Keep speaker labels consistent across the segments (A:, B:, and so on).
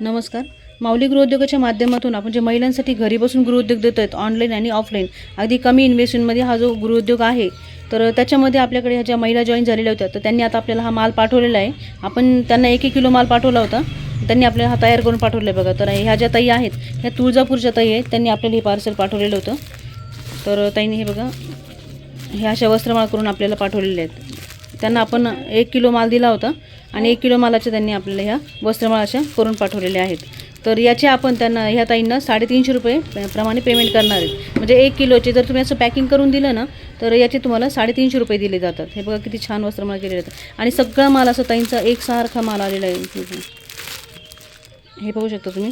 A: नमस्कार. माऊली गृहोद्योगाच्या माध्यमातून आपण जे महिलांसाठी घरी बसून गृहोद्योग देत आहेत ऑनलाईन आणि ऑफलाईन अगदी कमी इन्व्हेस्टमेंटमध्ये हा जो गृहोद्योग आहे तर त्याच्यामध्ये आपल्याकडे ह्या ज्या महिला जॉईन झालेल्या होत्या तर त्यांनी आता आपल्याला हा माल पाठवलेला आहे. आपण त्यांना एक एक किलो माल पाठवला होता त्यांनी आपल्याला हा तयार करून पाठवला आहे बघा. तर ह्या ज्या ताई आहेत ह्या तुळजापूरच्या ताई आहेत त्यांनी आपल्याला हे पार्सल पाठवलेलं होतं. तर ताईने हे बघा ह्या अशा वस्त्रमाळ करून आपल्याला पाठवलेले आहेत. त्यांना आपण एक किलो माल दिला होता आणि एक किलो मालाच्या त्यांनी आपल्याला ह्या वस्त्रमाळ अशा करून पाठवलेल्या आहेत. तर याचे आपण त्यांना ह्या ताईंना साडेतीनशे रुपये प्रमाणे पेमेंट करणार आहेत. म्हणजे एक किलोचे जर तुम्ही असं पॅकिंग करून दिलं ना तर याचे तुम्हाला साडेतीनशे रुपये दिले जातात. हे बघा किती छान वस्त्रमाळ केलेले जातात आणि सगळा माल असं ताईंचा एकसारखा माल आलेला आहे. हे पाहू शकता तुम्ही.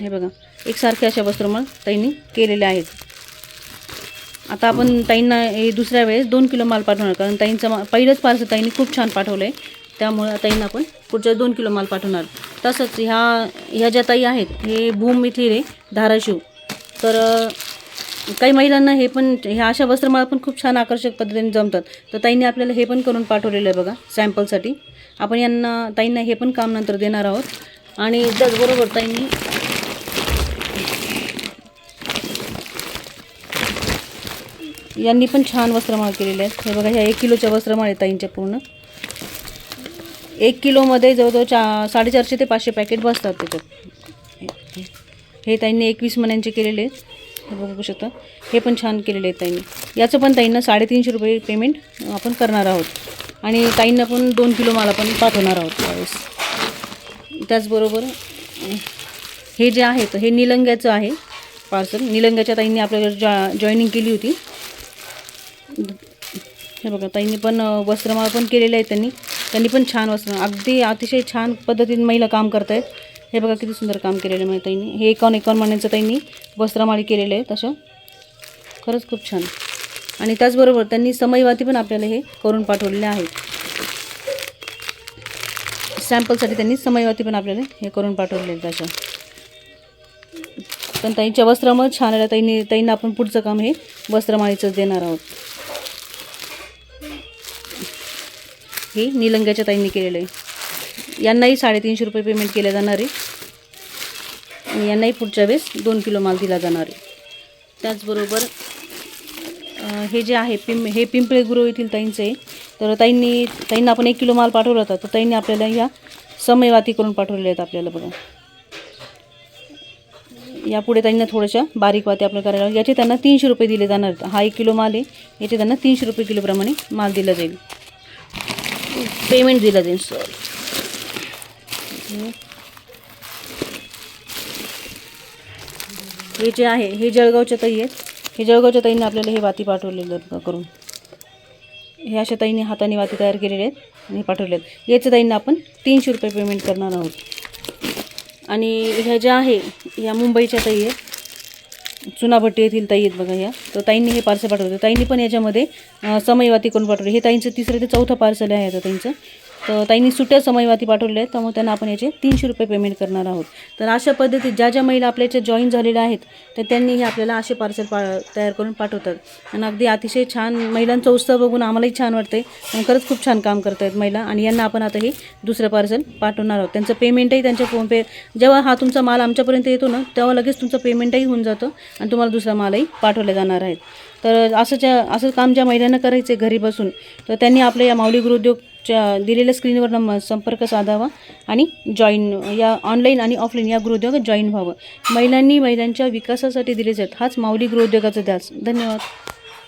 A: हे बघा. एकसारखे अशा वस्त्रमाळ ताईंनी केलेल्या आहेत. आता आपण ताईंना हे दुसऱ्या वेळेस दोन किलो माल पाठवणार कारण ताईंचा मा पहिलंच पार्सल ताईंनी खूप छान पाठवलं आहे त्यामुळं ताईंना आपण पुढच्या दोन किलो माल पाठवणार. तसंच ह्या ह्या ज्या ताई आहेत हे भूम इथली रे धाराशिव. तर काही महिलांना हे पण ह्या अशा वस्त्रमाळा पण खूप छान आकर्षक पद्धतीने जमतात. तर ताईंनी आपल्याला हे पण करून पाठवलेलं आहे बघा सॅम्पलसाठी आपण यांना ताईंना हे पण काम नंतर देणार आहोत. आणि त्याचबरोबर ताईंनी यांनी पण छान वस्त्रमाळ केलेले आहेत. हे बघा ह्या एक किलोच्या वस्त्रमाळ आहेत ताईंच्या पूर्ण. एक किलोमध्ये जवळजवळ चा साडेचारशे ते पाचशे पॅकेट बसतात त्याच्यात हे ताईंनी एकवीस महिन्यांचे केलेले आहेत. हे बघू शकता. हे पण छान केलेले आहेत ताईंनी. याचं पण ताईंना साडेतीनशे रुपये पेमेंट आपण करणार आहोत. आणि ताईंना पण दोन किलो माल आपण पाठवणार आहोत त्यावेळेस. त्याचबरोबर हे जे आहे तर हे निलंग्याचं आहे पार्सल निलंग्याच्या ताईंनी आपल्याकडे जॉ जॉईनिंग केली होती. हे बघा ताईंनी पण वस्त्रमाळ पण केलेलं आहे त्यांनी. त्यांनी पण छान वस्त्र अगदी अतिशय छान पद्धतीने महिला काम करत आहेत हे बघा किती सुंदर काम केलेलं आहे म्हणजे ताईंनी. हे एकावन्न एकावन्न महिन्यांचं ताईंनी वस्त्रमाळी केलेलं आहे तसं. खरंच खूप छान. आणि त्याचबरोबर त्यांनी समयवाती पण आपल्याला हे करून पाठवलेले आहेत. सॅम्पलसाठी त्यांनी समयवाती पण आपल्याला हे करून पाठवलेले आहेत तशा. पण ताईंच्या वस्त्रामुळे छान आल्या ताईंनी ताईंना आपण पुढचं काम हे वस्त्रमाळीचं देणार आहोत. हे निलंग्याच्या ताईंनी केलेलं आहे. यांनाही साडेतीनशे रुपये पेमेंट केले जाणार आहे. आणि यांनाही पुढच्या वेळेस दोन किलो माल दिला जाणार आहे. त्याचबरोबर हे जे आहे पिंप हे पिंपळे गुरु येथील ताईंचं आहे. तर ताईंनी ताईंना आपण एक किलो माल पाठवला होता. तर ताईंनी आपल्याला ह्या समयवाती करून पाठवलेल्या आहेत आपल्याला बघा. यापुढे त्यांना थोड्याशा बारीक वाती आपल्याला करायला याचे त्यांना तीनशे रुपये दिले जाणार हा एक किलो माल आहे. याचे त्यांना तीनशे रुपये किलोप्रमाणे माल दिला जाईल. पेमेंट दिलं जाईल सॉरी. हे जे आहे हे जळगावच्या ताई आहेत. हे जळगावच्या ताईंनी आपल्याला हे वाती पाठवलेलं करून. हे अशा ताईंनी हाताने वाती तयार केलेले आहेत आणि हे पाठवले आहेत याच्या ताईंना आपण तीनशे रुपये पेमेंट करणार आहोत. आणि ह्या ज्या आहे ह्या मुंबईच्या ताई आहेत चुनाभट्टी येथील ताई आहेत बघा ह्या तर ताईंनी हे पार्सल पाठवलं. ताईंनी पण याच्यामध्ये समयवाती करून पाठवले. हे ताईंचं तिसरं ते चौथं पार्सल आहे आता ताईंचं. तर ताईंनी सुट्या समयवाती पाठवले आहेत त्यामुळे त्यांना आपण याचे तीनशे रुपये पेमेंट करणार आहोत. तर अशा पद्धतीत ज्या ज्या महिला आपल्या याच्यात जॉईन झालेल्या आहेत तर त्यांनी हे आपल्याला असे पार्सल पा तयार करून पाठवतात. आणि अगदी अतिशय छान महिलांचा उत्साह बघून आम्हालाही छान वाटते आणि खरंच खूप छान काम करत आहेत महिला. आणि यांना आपण आता हे दुसरं पार्सल पाठवणार आहोत. त्यांचं पेमेंटही त्यांच्या फोनपे जेव्हा हा तुमचा माल आमच्यापर्यंत येतो ना तेव्हा लगेच तुमचं पेमेंटही होऊन जातं आणि तुम्हाला दुसरा मालही पाठवले जाणार आहेत. तर असं ज्या असं काम ज्या महिलांना करायचं आहे घरी बसून तर त्यांनी आपल्या या माऊली च्या दिलेल्या स्क्रीनवर नंबर संपर्क साधावा आणि जॉईन या ऑनलाईन आणि ऑफलाईन या गृहोद्योगात जॉईन व्हावं. महिलांनी महिलांच्या विकासासाठी दिले जात हाच माऊली गृहोद्योगाचा ध्यास. धन्यवाद.